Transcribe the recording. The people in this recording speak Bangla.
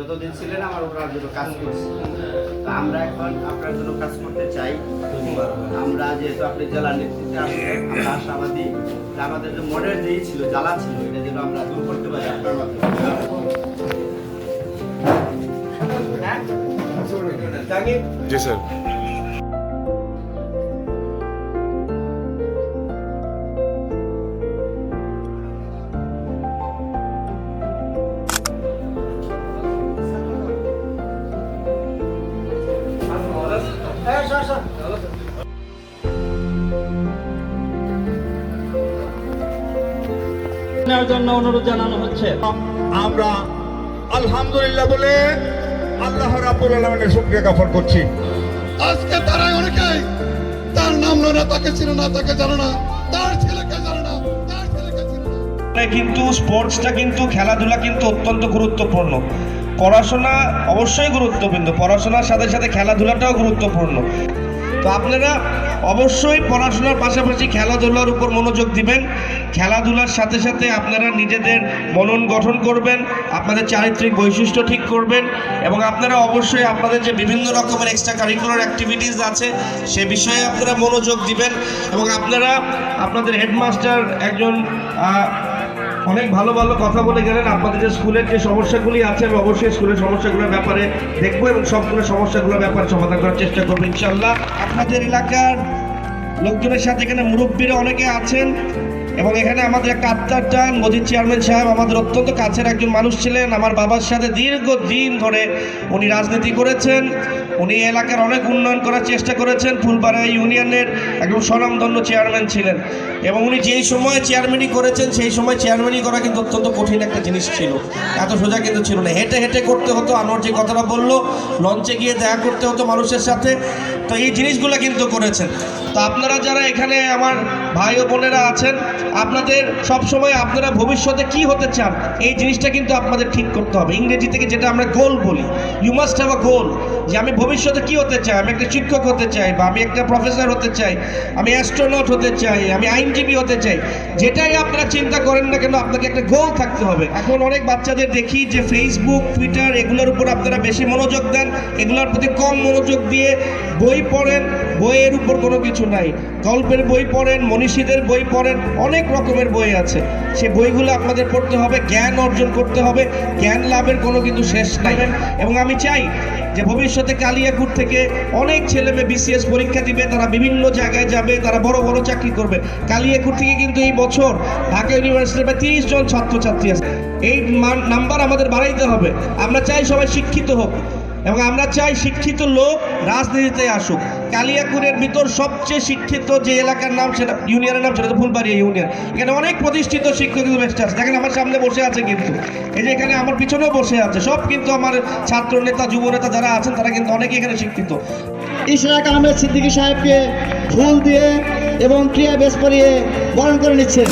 যতদিন ছিলেন আমার ওনার জন্য কাজ করছি। তো আমরা এখন আপনার জন্য কাজ করতে চাই। আমরা যেহেতু আপনি জেলার নেতৃত্বে আমরা আশাবাদী আমাদের যে মনের যেই ছিল, জ্বালা ছিল, এটা যেন আমরা দূর করতে পারি আপনার মাধ্যমে। হ্যাঁ? জি, স্যার। জন্য অনুরোধ জানানো হচ্ছে। আমরা আলহামদুলিল্লাহ বলে আল্লাহ রাবুল আলমের শুক্রিয়া জ্ঞাপন করছি। আজকে তারা অনেকেই তার নাম না তাকে ছিল না তাকে জানে না তার ছেলেকে জানে না তার ছেলেকে চিনে না। কিন্তু স্পোর্টসটা কিন্তু খেলাধুলা কিন্তু অত্যন্ত গুরুত্বপূর্ণ। পড়াশোনা অবশ্যই গুরুত্বপূর্ণ। পড়াশোনার সাথে সাথে খেলাধুলাটাও গুরুত্বপূর্ণ। তো আপনারা অবশ্যই পড়াশোনার পাশাপাশি খেলাধুলার উপর মনোযোগ দিবেন। খেলাধুলার সাথে সাথে আপনারা নিজেদের মনন গঠন করবেন, আপনাদের চারিত্রিক বৈশিষ্ট্য ঠিক করবেন এবং আপনারা অবশ্যই আপনাদের যে বিভিন্ন রকমের এক্সট্রা কারিকুলার অ্যাক্টিভিটিস আছে, সে বিষয়ে আপনারা মনোযোগ দিবেন এবং আপনারা আপনাদের হেডমাস্টার একজন অনেক ভালো ভালো কথা বলে গেলেন। আপনাদের যে স্কুলের যে সমস্যাগুলি আছে, আমি অবশ্যই স্কুলের সমস্যাগুলোর ব্যাপারে দেখব এবং সবগুলো সমস্যাগুলোর ব্যাপারে সমাধান করার চেষ্টা করব ইনশাল্লাহ আপনাদের এলাকার লোকজনের সাথে এখানে মুরব্বীরা অনেকে আছেন এবং এখানে আমাদের একটা আত্মার টান মোদির চেয়ারম্যান সাহেব আমাদের অত্যন্ত কাছের একজন মানুষ ছিলেন। আমার বাবার সাথে দীর্ঘ দিন ধরে উনি রাজনীতি করেছেন। উনি এলাকার অনেক উন্নয়ন করার চেষ্টা করেছেন। ফুলপাড়া ইউনিয়নের একজন স্বনামধন্য চেয়ারম্যান ছিলেন এবং উনি যেই সময় চেয়ারম্যানই করেছেন, সেই সময় চেয়ারম্যানই করা কিন্তু অত্যন্ত কঠিন একটা জিনিস ছিল। এত সোজা কিন্তু ছিল না। হেঁটে হেঁটে করতে হতো। আনোয়ার যে কথাটা বলল, লঞ্চে গিয়ে দেখা করতে হতো মানুষের সাথে। তো এই জিনিসগুলো কিন্তু করেছেন। তো আপনারা যারা এখানে আমার ভাই ও বোনেরা আছেন, আপনাদের সব সময় আপনারা ভবিষ্যতে কি হতে চান, এই জিনিসটা কিন্তু আপনাদের ঠিক করতে হবে। ইংরেজি থেকে যেটা আমরা গোল বলি you must have a goal যে আমি ভবিষ্যতে কি হতে চাই? আমি একটা শিক্ষক হতে চাই বা আমি একটা প্রফেসর হতে চাই, আমি অ্যাস্ট্রোনট হতে চাই, আমি আইনজীবী হতে চাই, যেটাই আপনারা চিন্তা করেন না কেন, আপনাকে একটা গোল থাকতে হবে। এখন অনেক বাচ্চাদের দেখি যে ফেসবুক টুইটার এগুলোর উপর আপনারা বেশি মনোযোগ দেন, এগুলোর প্রতি কম মনোযোগ দিয়ে বই পড়েন, বইয়ের উপর কোনো কিছু নাই। গল্পের বই পড়েন, মনীষীদের বই পড়েন, অনেক রকমের বই আছে। সে বইগুলো আপনাদের পড়তে হবে, জ্ঞান অর্জন করতে হবে, জ্ঞান লাভের কোনো কিন্তু শেষ নাই। এবং আমি চাই যে ভবিষ্যতে কালিয়াকুর থেকে অনেক ছেলে মেয়ে বিসিএস পরীক্ষা দিবে, তারা বিভিন্ন জায়গায় যাবে, তারা বড় বড় চাকরি করবে। কালিয়াকুট থেকে কিন্তু এই বছর ঢাকা ইউনিভার্সিটির প্রায় তিরিশ জন ছাত্রছাত্রী আছে। এই নাম্বার আমাদের বাড়াইতে হবে। আমরা চাই সবাই শিক্ষিত হোক এবং আমরা চাই শিক্ষিত লোক রাজনীতিতে আসুক। কালিয়াকুরের ভিতর সবচেয়ে শিক্ষিত যে এলাকার নাম সেটা, ইউনিয়নের নাম সেটা তো ফুলবাড়িয়া ইউনিয়ন। এখানে অনেক প্রতিষ্ঠিত শিক্ষক বেস্ট আছে দেখেন আমার সামনে বসে আছে কিন্তু। এই যে এখানে আমার পিছনেও বসে আছে, সব কিন্তু আমার ছাত্র নেতা যুব নেতা যারা আছেন, তারা কিন্তু অনেকে এখানে শিক্ষিত। ইশরাক আহমেদ সিদ্দিকী সাহেবকে ফুল দিয়ে এবং ক্রিয়া বেশ করিয়ে বরণ করে নিচ্ছেন।